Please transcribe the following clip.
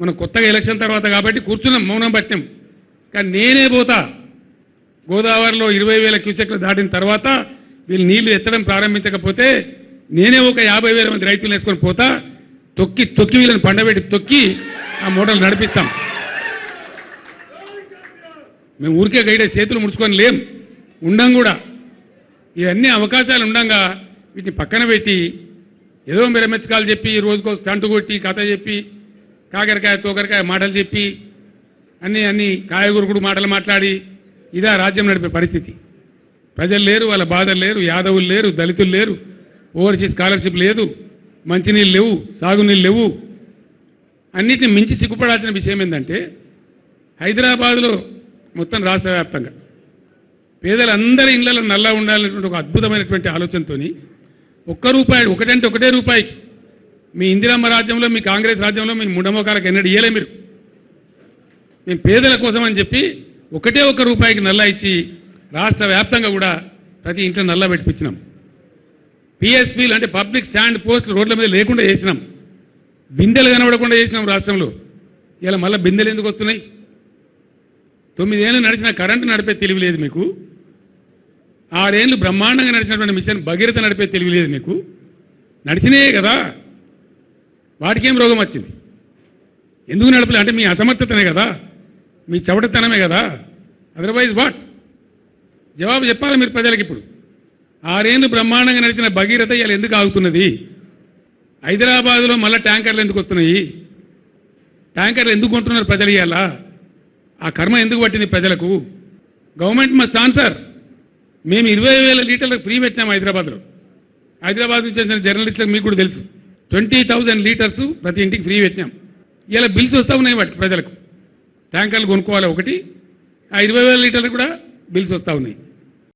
మనం కొత్తగా ఎలక్షన్ తర్వాత కాబట్టి కూర్చున్నాం మౌనం పట్టినాం. కానీ నేనే పోతా. గోదావరిలో ఇరవై వేల క్యూసెక్లు దాటిన తర్వాత వీళ్ళు నీళ్ళు ఎత్తడం ప్రారంభించకపోతే నేనే ఒక యాభై వేల మంది రైతులు వేసుకొని పోతా. తొక్కి తొక్కి వీళ్ళని పండబెట్టి తొక్కి ఆ మోడల్ నడిపిస్తాం. మేము ఊరికే గైడే చేతులు ముడుచుకొని లేం. ఉండం కూడా. ఇవన్నీ అవకాశాలు ఉండంగా వీటిని పక్కన పెట్టి ఏదో మిరమెచ్చకాలు చెప్పి రోజుకో స్టంటు కొట్టి కథ చెప్పి కాకరకాయ తోకరకాయ మాటలు చెప్పి అన్ని అన్ని కాయగూరుకుడు మాటలు మాట్లాడి ఇదా రాజ్యం నడిపే పరిస్థితి. ప్రజలు లేరు వాళ్ళ బాధలు లేరు యాదవులు లేరు దళితులు లేరు ఓవర్సీస్ స్కాలర్షిప్ లేదు మంచినీళ్ళు లేవు సాగునీళ్ళు లేవు. అన్నిటిని మించి సిగ్గుపడాల్సిన విషయం ఏంటంటే హైదరాబాద్లో మొత్తం రాష్ట్ర వ్యాప్తంగా పేదలందరి ఇళ్ళలో నల్లా ఉండాలనేటువంటి ఒక అద్భుతమైనటువంటి ఆలోచనతోని ఒక్క రూపాయి ఒకటంటే ఒకటే రూపాయికి మీ ఇందిరమ్మ రాజ్యంలో మీ కాంగ్రెస్ రాజ్యంలో మీ ముండమోకాలకు ఎన్నడూ ఇయ్యలే మీరు. మేము పేదల కోసం అని చెప్పి ఒకటే ఒక రూపాయికి నల్లా ఇచ్చి రాష్ట్ర వ్యాప్తంగా కూడా ప్రతి ఇంట్లో నల్లా పెట్టిపించినాం. పిఎస్పీలు అంటే పబ్లిక్ స్టాండ్ పోస్టులు రోడ్ల మీద లేకుండా చేసినాం. బిందెలు కనబడకుండా చేసినాం రాష్ట్రంలో. ఇలా మళ్ళీ బిందెలు ఎందుకు వస్తున్నాయి? తొమ్మిదేళ్ళు నడిచిన కరెంటు నడిపే తెలివి లేదు మీకు. ఆరేళ్ళు బ్రహ్మాండంగా నడిచినటువంటి మిషన్ భగీరథ నడిపే తెలివి లేదు మీకు. నడిచినాయే కదా. వాటికేం రోగం వచ్చింది? ఎందుకు నడపలే? అంటే మీ అసమర్థతనే కదా? మీ చవటతనమే కదా? అదర్వైజ్ వాట్ జవాబు చెప్పాలి మీరు ప్రజలకు ఇప్పుడు? ఆరేళ్ళు బ్రహ్మాండంగా నడిచిన భగీరథ ఇలా ఎందుకు ఆగుతున్నది? హైదరాబాద్లో మళ్ళీ ట్యాంకర్లు ఎందుకు వస్తున్నాయి? ట్యాంకర్లు ఎందుకు కొంటున్నారు ప్రజలు ఇవాళ? ఆ కర్మ ఎందుకు పట్టింది ప్రజలకు? Government must answer. మేము ఇరవై వేల లీటర్లకు ఫ్రీ పెట్టినాం హైదరాబాద్లో. హైదరాబాద్ నుంచి వచ్చిన జర్నలిస్టులకు మీకు కూడా తెలుసు. ట్వంటీ థౌజండ్ లీటర్స్ ప్రతి ఇంటికి ఫ్రీ పెట్టినాం. ఇలా బిల్స్ వస్తూ ఉన్నాయి వాటికి ప్రజలకు. ట్యాంకర్లు కొనుక్కోవాలి ఒకటి. ఆ ఇరవై వేల లీటర్లు కూడా బిల్స్ వస్తూ ఉన్నాయి.